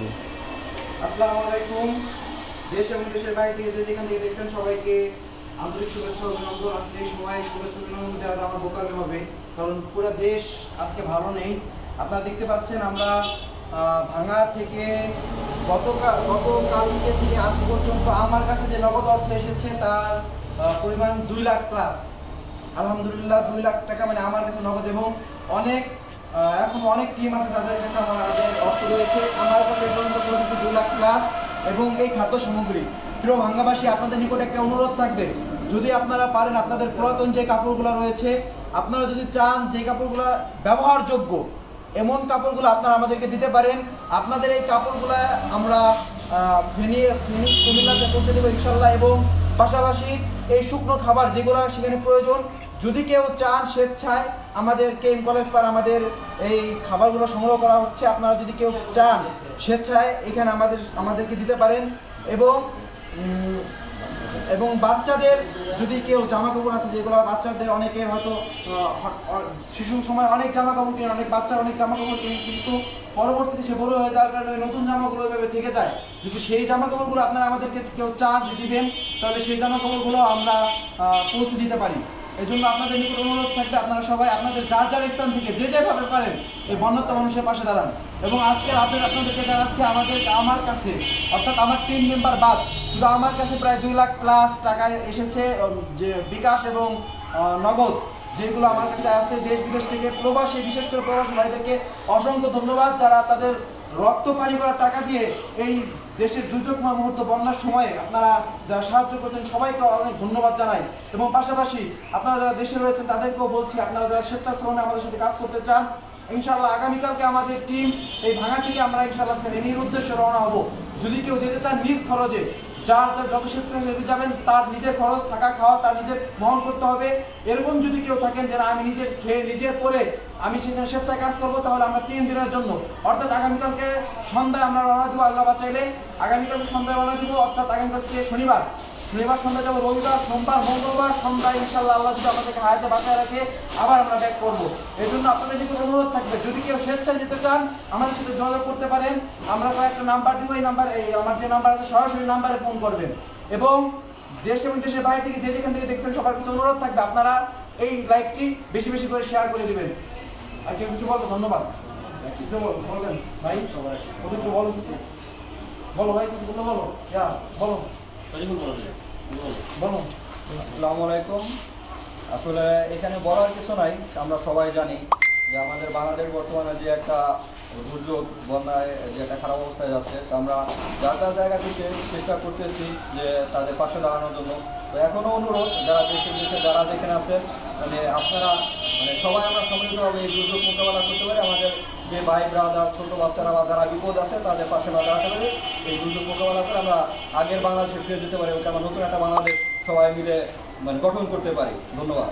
শুরু আসসালামু আলাইকুম। দেশ এবং দেশের বাইরে থেকে থেকে দেখছেন সবাইকে আন্তরিক শুভেচ্ছা অভিনন্দন। শুভেচ্ছা অভিনন্দন আমার হবে, কারণ পুরো দেশ আজকে ভালো নেই। আপনারা দেখতে পাচ্ছেন আমরা ভাঙা থেকে গতকাল, গতকালকে থেকে আজ পর্যন্ত আমার কাছে যে নগদ অর্থ এসেছে তার পরিমাণ দুই লাখ প্লাস আলহামদুলিল্লাহ দুই লাখ টাকা মানে আমার কাছে নগদ এবং অনেক এখন অনেক টিম আছে যাদের কাছে আমাদের অর্থ রয়েছে। আমার কাছে পর্যন্ত পৌঁছেছে দুই লাখ প্লাস এবং এই খাদ্য সামগ্রী। প্রিয় ভাঙ্গাবাসী আপনাদের নিকট একটা অনুরোধ থাকবে। যদি আপনারা পারেন, আপনাদের পুরাতন যে কাপড়গুলো রয়েছে, আপনারা যদি চান যে কাপড়গুলো ব্যবহারযোগ্য, এমন কাপড়গুলো আপনারা আমাদেরকে দিতে পারেন। আপনাদের এই কাপড়গুলো আমরা ফেনী ফেনী কুমিল্লাতে পৌঁছে দেবো ইনশাল্লাহ এবং পাশাপাশি এই শুকনো খাবার যেগুলো সেখানে প্রয়োজন, যদি কেউ চান, স্বেচ্ছায় আমাদের কেএম কলেজ পার আমাদের এই খাবারগুলো সংগ্রহ করা হচ্ছে। আপনারা যদি কেউ চান স্বেচ্ছায় এখানে আমাদের, আমাদেরকে দিতে পারেন এবং এবং বাচ্চাদের যদি কেউ জামা কাপড় আছে, যেগুলো বাচ্চাদের অনেকে হয়তো শিশুর সময় অনেক জামা কাপড় কিনে অনেক বাচ্চার অনেক জামা কাপড় কিনে কিন্তু পরবর্তীতে সে বড় হয়ে যাওয়ার কারণে নতুন জামাগুলো এভাবে থেকে যায়। যদি সেই জামা কাপড়গুলো আপনারা আমাদেরকে কেউ যে দিবেন, তাহলে সেই জামা কাপড়গুলো আমরা পৌঁছে দিতে পারি। এই জন্য আপনাদের নিকট অনুরোধ থাকবে, আপনারা সবাই আপনাদের যার যার স্থান থেকে যে যেভাবে পারেন এই বন্যত্ব মানুষের পাশে দাঁড়ান। এবং আজকের আপডেট আপনাদেরকে জানাচ্ছে, আমাদের আমার কাছে, অর্থাৎ আমার টিম মেম্বার বাদ, শুধু আমার কাছে প্রায় দুই লাখ প্লাস টাকায় এসেছে যে বিকাশ এবং নগদ। যেগুলো আমার কাছে আছে দেশ বিদেশ থেকে প্রবাসী, বিশেষ করে প্রবাসী ভাইদেরকে অসংখ্য ধন্যবাদ যারা তাদের রক্ত পানি করা টাকা দিয়ে এই দেশের দুর্যোগময় মুহূর্ত বন্যার সময়ে আপনারা যারা সাহায্য করছেন, সবাইকে অনেক ধন্যবাদ জানাই। এবং পাশাপাশি আপনারা যারা দেশে রয়েছেন, তাদেরকেও বলছি, আপনারা যারা স্বেচ্ছাশ্রমে আমাদের সাথে কাজ করতে চান ইনশাল্লাহ আগামীকালকে আমাদের টিম এই ভাঙা থেকে আমরা ইনশাল্লাহ ফেনীর উদ্দেশ্যে রওনা হব। যদি কেউ যেতে চান নিজ খরচে যার যার যত স্বেচ্ছাসেবী যাবেন, তার নিজের খরচ, থাকা, খাওয়া, তার নিজের বহন করতে হবে। এরকম যদি কেউ থাকেন যে আমি নিজের খেয়ে, নিজে পরে আমি সেখানে স্বেচ্ছায় কাজ করব, তাহলে আমরা তিন দিনের জন্য। অর্থাৎ আগামীকালকে সন্ধ্যায় আমরা রওনা দেবো আল্লাহ বাঁচাইলে আগামীকালকে সন্ধ্যায় রওনা দেবো, অর্থাৎ আগামীকালকে শনিবার। শনিবার সন্ধ্যা যাব রবিবার সোমবার মঙ্গলবার সন্ধ্যায় ইনশাল্লাহ আল্লাহ যদি আমাদেরকে হায়াতে বাঁচায় রাখে আবার আমরা ব্যাক করব। এই জন্য আপনাদের নিকট অনুরোধ থাকবে যদি কেউ স্বেচ্ছায় যেতে চান আমাদের সাথে যোগাযোগ করতে পারেন। আমরা কয়েকটা নাম্বার দিব এই নাম্বার এই আমার যে নাম্বার আছে সরাসরি নাম্বারে ফোন করবেন। এবং দেশ এবং দেশের বাইরে থেকে যে যেখান থেকে দেখছেন সবার কাছে অনুরোধ থাকবে আপনারা এই লাইভটি বেশি বেশি করে শেয়ার করে দিবেন। আর কেউ কিছু বলব? ধন্যবাদ। কিছু ভাই। তুমি বলো কিছু। বলো ভাই কিছু বলো বলো। ইয়া বলো। বলো আলাইকুম আসলে এখানে বলার কিছু নাই, আমরা সবাই জানি যে আমাদের বাংলাদেশ বর্তমানে যে একটা দুর্যোগ, বন্যায় যে একটা খারাপ অবস্থায় যাচ্ছে, তো আমরা যার যার জায়গা থেকে চেষ্টা করতেছি যে তাদের পাশে দাঁড়ানোর জন্য। তো এখনও অনুরোধ, যারা দেশে দেশে যারা যেখানে আছেন মানে আপনারা মানে সবাই আমরা সম্মিলিতভাবে এই দুর্যোগ মোকাবেলা করতে পারি, আমাদের ভাই ব্রাদার ছোট বাচ্চারা বা যারা বিপদ আছে, তাদের পাশে না দাঁড়াতে পারি। এই দুর্যোগ মোকাবেলা করে আমরা আগের বাংলাদেশে ফিরে যেতে পারি এবং আমরা নতুন একটা বাংলাদেশ সবাই মিলে মানে গঠন করতে পারি। ধন্যবাদ।